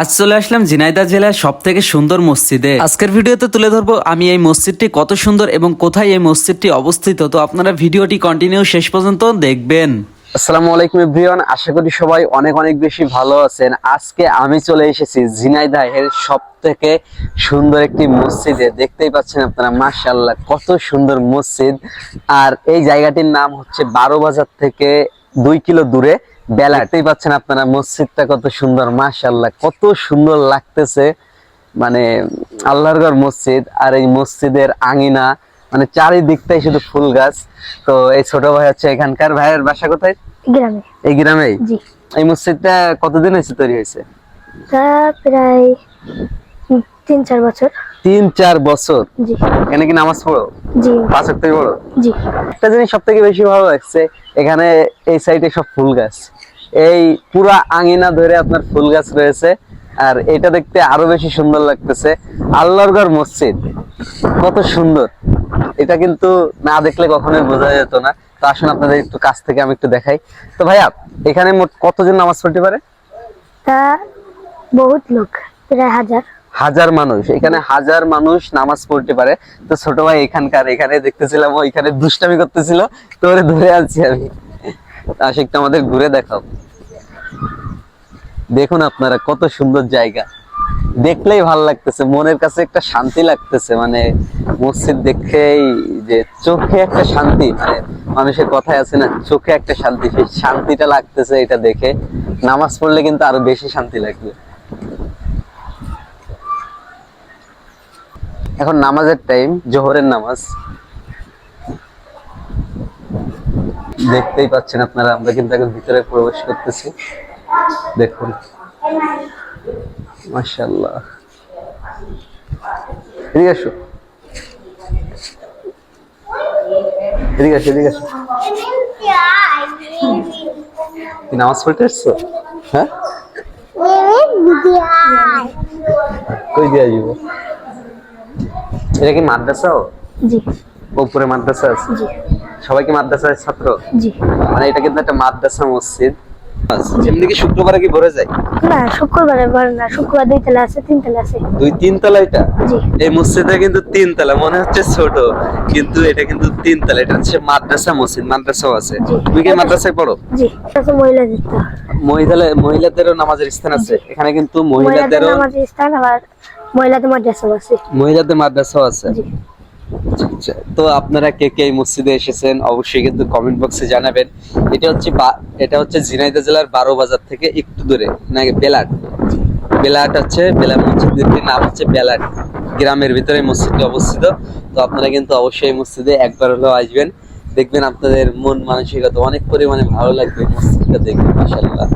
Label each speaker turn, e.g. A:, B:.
A: আজ চলে আসলাম ঝিনাইদহ জেলার সব থেকে সুন্দর মসজিদে। আজকের ভিডিওতে তুলে ধরবো আমি এই মসজিদটি কত সুন্দর এবং কোথায় এই মসজিদটি অবস্থিত, তো আপনারা ভিডিওটি কন্টিনিউ শেষ পর্যন্ত দেখবেন।
B: আসসালামু আলাইকুম এভরিওয়ান, আশা করি সবাই অনেক অনেক বেশি ভালো আছেন। আজকে আমি চলে এসেছি ঝিনাইদহের সব থেকে সুন্দর একটি মসজিদে। দেখতেই পাচ্ছেন আপনারা, মাশাআল্লাহ, কত সুন্দর মসজিদ। আর এই জায়গাটির নাম হচ্ছে বারো বাজার থেকে দুই কিলো দূরে। বেলা দেখতেই পাচ্ছেন আপনারা মসজিদটা কত সুন্দর মাশাআল্লাহ কত সুন্দর লাগতেছে। মানে আল্লাহর ঘর মসজিদ আর এই মসজিদের আঙিনা মানে চারিদিকটাই শুধু ফুল গাছ। তো এই ছোট ভাই হচ্ছে এখানকার। ভাইয়ের বাসা কোথায়?
C: গ্রামে।
B: এই গ্রামেই?
C: জি।
B: এই মসজিদটা কতদিন হয়েছে তৈরি হয়েছে?
C: তা প্রায় তিন চার বছর।
B: তিন চার বছর?
C: জি।
B: এখানে কি নামাজ পড়ো? পাঁচ থেকে
C: জি।
B: একটা জিনিস সব থেকে বেশি ভালো লাগছে এখানে এই সাইডে সব ফুল গাছ। এই পুরা আঙিনা ধরে আপনার ফুল গাছ রয়েছে আর এটা দেখতে আরও বেশি সুন্দর লাগতেছে। আল্লাহর ঘর মসজিদ কত সুন্দর। এটা কিন্তু না দেখলে কখনোই বোঝা যেত না। তো আসুন আপনাদের একটু কাছ থেকে আমি একটু দেখাই। তো ভাইয়া এখানে মোট কতজন নামাজ পড়তে পারে?
C: তা বহুত লোক প্রায় হাজার।
B: হাজার মানুষ, এখানে হাজার মানুষ নামাজ পড়তে পারে। তো ছোট ভাই এখানকার, এখানে দেখতেছিলাম, ও এখানে দুষ্টামি করতেছিল, তো ওরে ধরে আনছি আমি। আশিকটা আমাদের ঘুরে দেখাও। দেখুন আপনারা কত সুন্দর জায়গা। দেখলেই ভালো লাগতেছে, মনের কাছে একটা শান্তি লাগতেছে মানে মসজিদ দেখেই যে চোখে একটা শান্তি মানে মানুষের কথায় আছে না, চোখে একটা শান্তি, সেই শান্তিটা লাগতেছে এটা দেখে। নামাজ পড়লে কিন্তু আরও বেশি শান্তি লাগবে। এখন নামাজের টাইম জোহরের নামাজ দেখতেই পাচ্ছেন আপনারা আমরা কিন্তু এখন ভিতরে প্রবেশ করতেছি দেখুন কি নামাজ পড়তে এসছো হ্যাঁ কই দিয়ে আসব এটা কি মাদ্রাসাও
C: জি।
B: উপরে মাদ্রাসা আছে?
C: জি।
B: সবাই কি মাদ্রাসার ছাত্র?
C: জি।
B: মানে এটা কিন্তু একটা মাদ্রাসা মসজিদ। এমনি কি শুক্রবারে কি ভরে যায়?
C: না শুক্রবারে বড় না শুক্রবার দুই তলা আছে তিন তলা আছে।
B: দুই তিন তলা এটা? এই মসজিদটা কিন্তু তিন তলা মনে হচ্ছে ছোট কিন্তু এটা কিন্তু তিন তলা এটা হচ্ছে মাদ্রাসা মসজিদ মাদ্রাসাও আছে। তুমি কি মাদ্রাসায় পড়ো?
C: জি আছে মহিলা দিত
B: মহিলা মহিলাদেরও নামাজের স্থান আছে। এখানে কিন্তু
C: মহিলাদের
B: মহিলাদেরও
C: নামাজ স্থান আবার মহিলাদের আছে।
B: মহিলাদের আছে? আচ্ছা, তো আপনারা কে কে মসজিদে এসেছেন অবশ্যই কিন্তু কমেন্ট বক্সে জানাবেন। এটা হচ্ছে এটা হচ্ছে ঝিনাইদহ জেলার বারো বাজার থেকে একটু দূরে নাকি বেলাট। বেলাট মসজিদের নাম হচ্ছে? বেলাট। গ্রামের ভিতরে মসজিদটি অবস্থিত। তো আপনারা কিন্তু অবশ্যই মসজিদে একবার হলেও আসবেন। দেখবেন আপনাদের মন মানসিকতা অনেক পরিমাণে ভালো লাগবে মসজিদটা দেখবেন মাসাল্লাহ